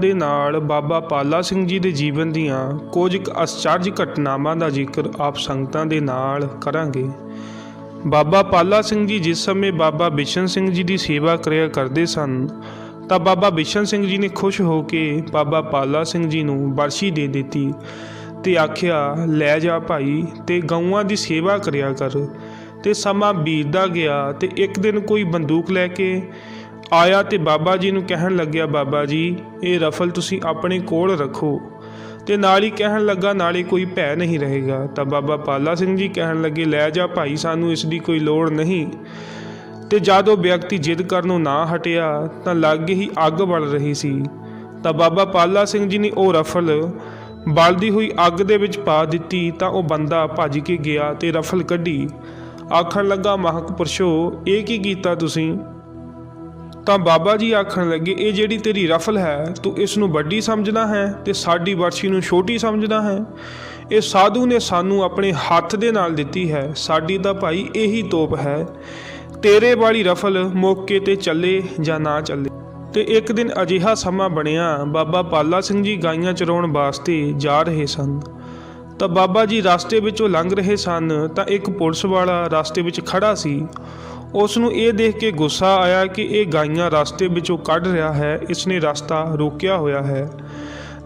ਦੇ ਨਾਲ ਬਾਬਾ ਪਾਲਾ ਸਿੰਘ ਜੀ ਦੇ ਜੀਵਨ ਦੀਆਂ ਕੁਝ ਅਸਚਰਜ ਘਟਨਾਵਾਂ ਦਾ ਜ਼ਿਕਰ ਆਪ ਸੰਗਤਾਂ ਦੇ ਨਾਲ ਕਰਾਂਗੇ। ਬਾਬਾ ਪਾਲਾ ਸਿੰਘ ਜੀ ਜਿਸ ਸਮੇਂ ਬਾਬਾ ਬਿਸ਼ਨ ਸਿੰਘ ਜੀ ਦੀ ਸੇਵਾ ਕਰਿਆ ਕਰਦੇ ਸਨ, ਤਾਂ ਬਾਬਾ ਬਿਸ਼ਨ ਸਿੰਘ ਜੀ ਨੇ ਖੁਸ਼ ਹੋ ਕੇ ਬਾਬਾ ਪਾਲਾ ਸਿੰਘ ਜੀ ਨੂੰ ਬਰਸ਼ੀ ਦੇ ਦਿੱਤੀ ਤੇ ਆਖਿਆ, ਲੈ ਜਾ ਭਾਈ, ਤੇ ਗਊਆਂ ਦੀ ਸੇਵਾ ਕਰਿਆ ਕਰ। ਤੇ ਸਮਾਂ ਬੀਤਦਾ ਗਿਆ ਤੇ ਇੱਕ ਦਿਨ ਕੋਈ ਬੰਦੂਕ ਲੈ ਕੇ ਆਇਆ ਤੇ ਬਾਬਾ ਜੀ ਨੂੰ ਕਹਿਣ ਲੱਗਿਆ, ਬਾਬਾ ਜੀ, ਇਹ ਰਫਲ ਤੁਸੀਂ ਆਪਣੇ ਕੋਲ ਰੱਖੋ। ਤੇ ਨਾਲ ਹੀ ਕਹਿਣ ਲੱਗਾ, ਨਾਲੇ ਕੋਈ ਭੈ ਨਹੀਂ ਰਹੇਗਾ। ਤਾਂ ਬਾਬਾ ਪਾਲਾ ਸਿੰਘ ਜੀ ਕਹਿਣ ਲੱਗੇ, ਲੈ ਜਾ ਭਾਈ, ਸਾਨੂੰ ਇਸ ਦੀ ਕੋਈ ਲੋੜ ਨਹੀਂ। ਤੇ ਜਦ ਉਹ ਵਿਅਕਤੀ ਜਿੱਦ ਕਰਨ ਨੂੰ ਨਾ ਹਟਿਆ, ਤਾਂ ਲਾਗੇ ਹੀ ਅੱਗ ਬਲ ਰਹੀ ਸੀ। ਤਾਂ ਬਾਬਾ ਪਾਲਾ ਸਿੰਘ ਜੀ ਨੇ ਉਹ ਰਫਲ ਬਲਦੀ ਹੋਈ ਅੱਗ ਦੇ ਵਿੱਚ ਪਾ ਦਿੱਤੀ, ਤਾਂ ਉਹ ਬੰਦਾ ਭੱਜ ਕੇ ਗਿਆ ਤੇ ਰਫਲ ਕੱਢੀ। ਆਖਣ ਲੱਗਾ, ਮਹਾਂਪੁਰਸ਼ੋ, ਇਹ ਕੀ ਕੀਤਾ ਤੁਸੀਂ? ਤਾਂ ਬਾਬਾ ਜੀ ਆਖਣ ਲੱਗੇ, ਇਹ ਜਿਹੜੀ ਤੇਰੀ ਰਫਲ ਹੈ, ਤੂੰ ਇਸ ਨੂੰ ਵੱਡੀ ਸਮਝਦਾ ਹੈ ਤੇ ਸਾਡੀ ਵਰਸ਼ੀ ਨੂੰ ਛੋਟੀ ਸਮਝਦਾ ਹੈ? ਇਹ ਸਾਧੂ ਨੇ ਸਾਨੂੰ ਆਪਣੇ ਹੱਥ ਦੇ ਨਾਲ ਦਿੱਤੀ ਹੈ। ਸਾਡੀ ਤਾਂ ਭਾਈ ਇਹੀ ਤੋਪ ਹੈ। ਤੇਰੇ ਵਾਲੀ ਰਫਲ ਮੌਕੇ ਤੇ ਚੱਲੇ ਜਾਂ ਨਾ ਚੱਲੇ? ਤੇ ਇੱਕ ਦਿਨ ਅਜਿਹਾ ਸਮਾਂ ਬਣਿਆ, ਬਾਬਾ ਪਾਲਾ ਸਿੰਘ ਜੀ ਗਾਈਆਂ ਚਰਾਉਣ ਵਾਸਤੇ ਜਾ ਰਹੇ ਸਨ। ਤਾਂ ਬਾਬਾ ਜੀ ਰਸਤੇ ਵਿੱਚੋਂ ਲੰਘ ਰਹੇ ਸਨ, ਤਾਂ ਇੱਕ ਪੁਲਿਸ ਵਾਲਾ ਰਸਤੇ ਵਿੱਚ ਖੜਾ ਸੀ। ਉਸ ਨੂੰ ਇਹ ਦੇਖ ਕੇ ਗੁੱਸਾ ਆਇਆ ਕਿ ਇਹ ਗਾਈਆਂ ਰਸਤੇ ਵਿੱਚੋਂ ਕੱਢ ਰਿਹਾ ਹੈ ਇਸ ਨੇ ਰਸਤਾ ਰੋਕਿਆ ਹੋਇਆ ਹੈ।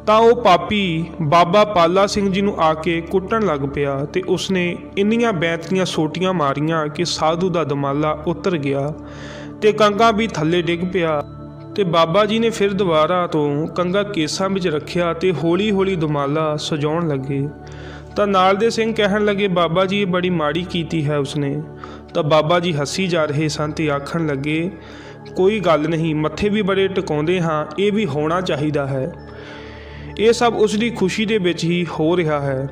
ਤਾਂ ਉਹ ਪਾਪੀ ਬਾਬਾ ਪਾਲਾ ਸਿੰਘ ਜੀ ਨੂੰ ਆ ਕੇ ਕੁੱਟਣ ਲੱਗ ਪਿਆ ਤੇ ਉਸਨੇ ਇੰਨੀਆਂ ਬੈਂਤੀਆਂ ਸੋਟੀਆਂ ਮਾਰੀਆਂ ਕਿ ਸਾਧੂ ਦਾ ਦਮਾਲਾ ਉਤਰ ਗਿਆ ਤੇ ਕੰਗਾ ਵੀ ਥੱਲੇ ਡਿੱਗ ਪਿਆ ਤੇ ਬਾਬਾ ਜੀ ਨੇ ਫਿਰ ਦੁਬਾਰਾ ਤੋਂ ਕੰਗਾ ਕੇਸਾਂ ਵਿੱਚ ਰੱਖਿਆ ਤੇ ਹੌਲੀ-ਹੌਲੀ ਦਮਾਲਾ ਸਜਾਉਣ ਲੱਗੇ। ਤਾਂ ਨਾਲ ਦੇ ਸਿੰਘ ਕਹਿਣ ਲੱਗੇ, ਬਾਬਾ ਜੀ, ਇਹ ਬੜੀ ਮਾੜੀ ਕੀਤੀ ਹੈ ਉਸਨੇ। ਤਾਂ ਬਾਬਾ ਜੀ ਹੱਸੀ ਜਾ ਰਹੇ ਸਨ ਤੇ ਆਖਣ ਲੱਗੇ, ਕੋਈ ਗੱਲ ਨਹੀਂ, ਮੱਥੇ ਵੀ ਬੜੇ ਟਿਕਾਉਂਦੇ ਹਾਂ, ਇਹ ਵੀ ਹੋਣਾ ਚਾਹੀਦਾ ਹੈ। ਇਹ ਸਭ ਉਸ ਦੀ ਖੁਸ਼ੀ ਦੇ ਵਿੱਚ ਹੀ ਹੋ ਰਿਹਾ ਹੈ।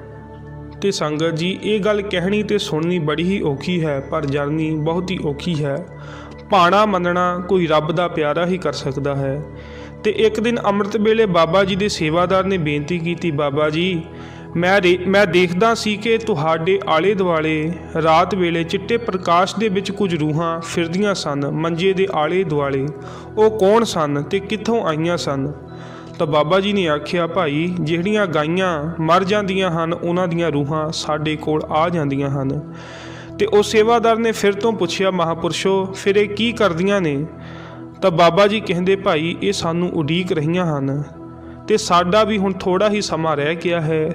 ਤੇ ਸੰਗਤ ਜੀ, ਇਹ ਗੱਲ ਕਹਿਣੀ ਤੇ ਸੁਣਨੀ ਬੜੀ ਹੀ ਔਖੀ ਹੈ, ਪਰ ਜਰਨੀ ਬਹੁਤ ਹੀ ਔਖੀ ਹੈ। ਭਾਣਾ ਮੰਨਣਾ ਕੋਈ ਰੱਬ ਦਾ ਪਿਆਰਾ ਹੀ ਕਰ ਸਕਦਾ ਹੈ। ਤੇ ਇੱਕ ਦਿਨ ਅੰਮ੍ਰਿਤ ਵੇਲੇ ਬਾਬਾ ਜੀ ਦੇ ਸੇਵਾਦਾਰ ਨੇ ਬੇਨਤੀ ਕੀਤੀ, ਬਾਬਾ ਜੀ ਮੈਂ ਰੇ- ਮੈਂ ਦੇਖਦਾ ਸੀ ਕਿ ਤੁਹਾਡੇ ਆਲੇ ਦੁਆਲੇ ਰਾਤ ਵੇਲੇ ਚਿੱਟੇ ਪ੍ਰਕਾਸ਼ ਦੇ ਵਿੱਚ ਕੁਝ ਰੂਹਾਂ ਫਿਰਦੀਆਂ ਸਨ, ਮੰਜੇ ਦੇ ਆਲੇ ਦੁਆਲੇ ਉਹ ਕੌਣ ਸਨ ਤੇ ਕਿੱਥੋਂ ਆਈਆਂ ਸਨ? ਤਾਂ ਬਾਬਾ ਜੀ ਨੇ ਆਖਿਆ, ਭਾਈ, ਜਿਹੜੀਆਂ ਗਾਈਆਂ ਮਰ ਜਾਂਦੀਆਂ ਹਨ, ਉਹਨਾਂ ਦੀਆਂ ਰੂਹਾਂ ਸਾਡੇ ਕੋਲ ਆ ਜਾਂਦੀਆਂ ਹਨ। ਤੇ ਉਹ ਸੇਵਾਦਾਰ ਨੇ ਫਿਰ ਤੋਂ ਪੁੱਛਿਆ, ਮਹਾਪੁਰਸ਼ੋ, ਫਿਰ ਇਹ ਕੀ ਕਰਦੀਆਂ ਨੇ? ਤਾਂ ਬਾਬਾ ਜੀ ਕਹਿੰਦੇ, ਭਾਈ, ਇਹ ਸਾਨੂੰ ਉਡੀਕ ਰਹੀਆਂ ਹਨ। ਤੇ ਸਾਡਾ ਵੀ ਹੁਣ ਥੋੜਾ ਹੀ ਸਮਾਂ ਰਹਿ ਗਿਆ ਹੈ।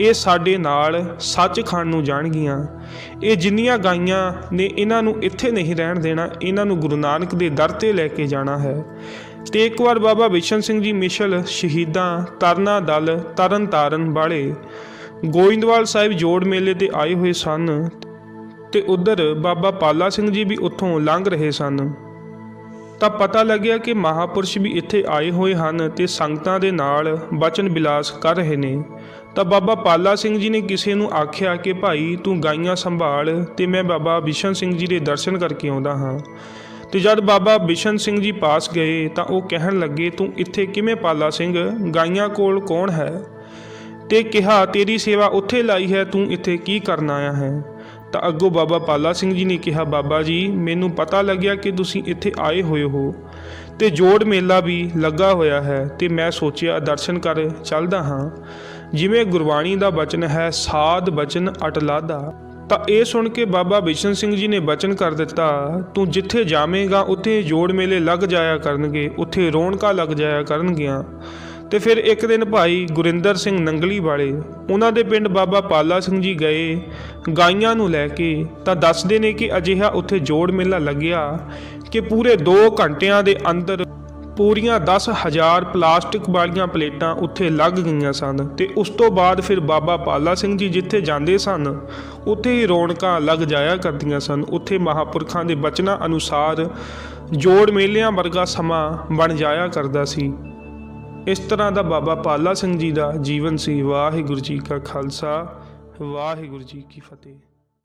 ਇਹ ਸਾਡੇ ਨਾਲ ਸੱਚ ਖਾਣ ਨੂੰ ਜਾਣਗੀਆਂ। ਇਹ ਜਿੰਨੀਆਂ ਗਾਈਆਂ ਨੇ ਇਹਨਾਂ ਨੂੰ ਇੱਥੇ ਨਹੀਂ ਰਹਿਣ ਦੇਣਾ, ਇਹਨਾਂ ਨੂੰ ਗੁਰੂ ਨਾਨਕ ਦੇ ਦਰ ਤੇ ਲੈ ਕੇ ਜਾਣਾ ਹੈ। ਤੇ ਇੱਕ ਵਾਰ ਬਾਬਾ ਬਿਸ਼ਨ ਸਿੰਘ ਜੀ ਮਿਸ਼ਲ, ਸ਼ਹੀਦਾਂ ਤਰਨਾ ਦਲ, ਤਰਨ ਤਾਰਨ ਵਾਲੇ ਗੋਇੰਦਵਾਲ ਸਾਹਿਬ ਜੋੜ ਮੇਲੇ ਤੇ ਆਏ ਹੋਏ ਸਨ ਤੇ ਉਧਰ ਬਾਬਾ ਪਾਲਾ ਸਿੰਘ ਜੀ ਵੀ ਉੱਥੋਂ ਲੰਘ ਰਹੇ ਸਨ। ਤਾਂ ਪਤਾ ਲੱਗਿਆ ਕਿ ਮਹਾਪੁਰਸ਼ ਵੀ ਇੱਥੇ ਆਏ ਹੋਏ ਹਨ ਤੇ ਸੰਗਤਾਂ ਦੇ ਨਾਲ ਬਚਨ ਬਿਲਾਸ ਕਰ ਰਹੇ ਨੇ। ਤਾਂ ਬਾਬਾ ਪਾਲਾ ਸਿੰਘ ਜੀ ਨੇ ਕਿਸੇ ਨੂੰ ਆਖਿਆ ਕਿ ਭਾਈ ਤੂੰ ਗਾਈਆਂ ਸੰਭਾਲ ਤੇ ਮੈਂ ਬਾਬਾ ਬਿਸ਼ਨ ਸਿੰਘ ਜੀ ਦੇ ਦਰਸ਼ਨ ਕਰਕੇ ਆਉਂਦਾ ਹਾਂ। ਤੇ ਜਦ ਬਾਬਾ ਬਿਸ਼ਨ ਸਿੰਘ ਜੀ ਪਾਸ ਗਏ ਤਾਂ ਉਹ ਕਹਿਣ ਲੱਗੇ, ਤੂੰ ਇੱਥੇ ਕਿਵੇਂ ਪਾਲਾ ਸਿੰਘ? ਗਾਈਆਂ ਕੋਲ ਕੌਣ ਹੈ? ਤੇ ਕਿਹਾ, ਤੇਰੀ ਸੇਵਾ ਉੱਥੇ ਲਾਈ ਹੈ, ਤੂੰ ਇੱਥੇ ਕੀ ਕਰਨ ਆਇਆ ਹੈ? ਤਾਂ ਅੱਗੋਂ ਬਾਬਾ ਪਾਲਾ ਸਿੰਘ ਜੀ ਨੇ ਕਿਹਾ, ਬਾਬਾ ਜੀ, ਮੈਨੂੰ ਪਤਾ ਲੱਗਿਆ ਕਿ ਤੁਸੀਂ ਇੱਥੇ ਆਏ ਹੋਏ ਹੋ ਤੇ ਜੋੜ ਮੇਲਾ ਵੀ ਲੱਗਾ ਹੋਇਆ ਹੈ ਤੇ ਮੈਂ ਸੋਚਿਆ, ਦਰਸ਼ਨ ਕਰ ਚੱਲਦਾ ਹਾਂ। ਜਿਵੇਂ ਗੁਰਬਾਣੀ ਦਾ ਬਚਨ ਹੈ, ਸਾਧ ਬਚਨ ਅਟਲਾਦਾ। ਤਾਂ ਇਹ ਸੁਣ ਕੇ ਬਾਬਾ ਬਿਸ਼ਨ ਸਿੰਘ ਜੀ ਨੇ ਬਚਨ ਕਰ ਦਿੱਤਾ, ਤੂੰ ਜਿੱਥੇ ਜਾਵੇਂਗਾ, ਉੱਥੇ ਜੋੜ ਮੇਲੇ ਲੱਗ ਜਾਇਆ ਕਰਨਗੇ, ਉੱਥੇ ਰੌਣਕਾਂ ਲੱਗ ਜਾਇਆ ਕਰਨਗੀਆਂ। ਤੇ ਫਿਰ ਇੱਕ ਦਿਨ ਭਾਈ ਗੁਰਿੰਦਰ ਸਿੰਘ ਨੰਗਲੀ ਵਾਲੇ, ਉਹਨਾਂ ਦੇ ਪਿੰਡ ਬਾਬਾ ਪਾਲਾ ਸਿੰਘ ਜੀ ਗਏ, ਗਾਈਆਂ ਨੂੰ ਲੈ ਕੇ ਤਾਂ ਦੱਸਦੇ ਨੇ ਕਿ ਅਜਿਹਾ ਉੱਥੇ ਜੋੜ ਮੇਲਾ ਲੱਗਿਆ ਕਿ ਪੂਰੇ 2 ਘੰਟਿਆਂ ਦੇ ਅੰਦਰ ਪੂਰੀਆਂ 10000 ਪਲਾਸਟਿਕ ਵਾਲੀਆਂ ਪਲੇਟਾਂ ਉੱਥੇ ਲੱਗ ਗਈਆਂ ਸਨ ਤੇ ਉਸ ਤੋਂ ਬਾਅਦ ਫਿਰ ਬਾਬਾ ਪਾਲਾ ਸਿੰਘ ਜੀ ਜਿੱਥੇ ਜਾਂਦੇ ਸਨ, ਉੱਥੇ ਹੀ ਰੌਣਕਾਂ ਲੱਗ ਜਾਇਆ ਕਰਦੀਆਂ ਸਨ। ਉੱਥੇ ਮਹਾਪੁਰਖਾਂ ਦੇ ਬਚਨਾਂ ਅਨੁਸਾਰ ਜੋੜ ਮੇਲਿਆਂ ਵਰਗਾ ਸਮਾਂ ਬਣ ਜਾਇਆ ਕਰਦਾ ਸੀ। ਇਸ ਤਰ੍ਹਾਂ ਦਾ ਬਾਬਾ ਪਾਲਾ ਸਿੰਘ ਜੀ ਦਾ ਜੀਵਨ ਸੀ। ਵਾਹਿਗੁਰੂ ਜੀ ਕਾ ਖਾਲਸਾ, ਵਾਹਿਗੁਰੂ ਜੀ ਕੀ ਫਤਿਹ।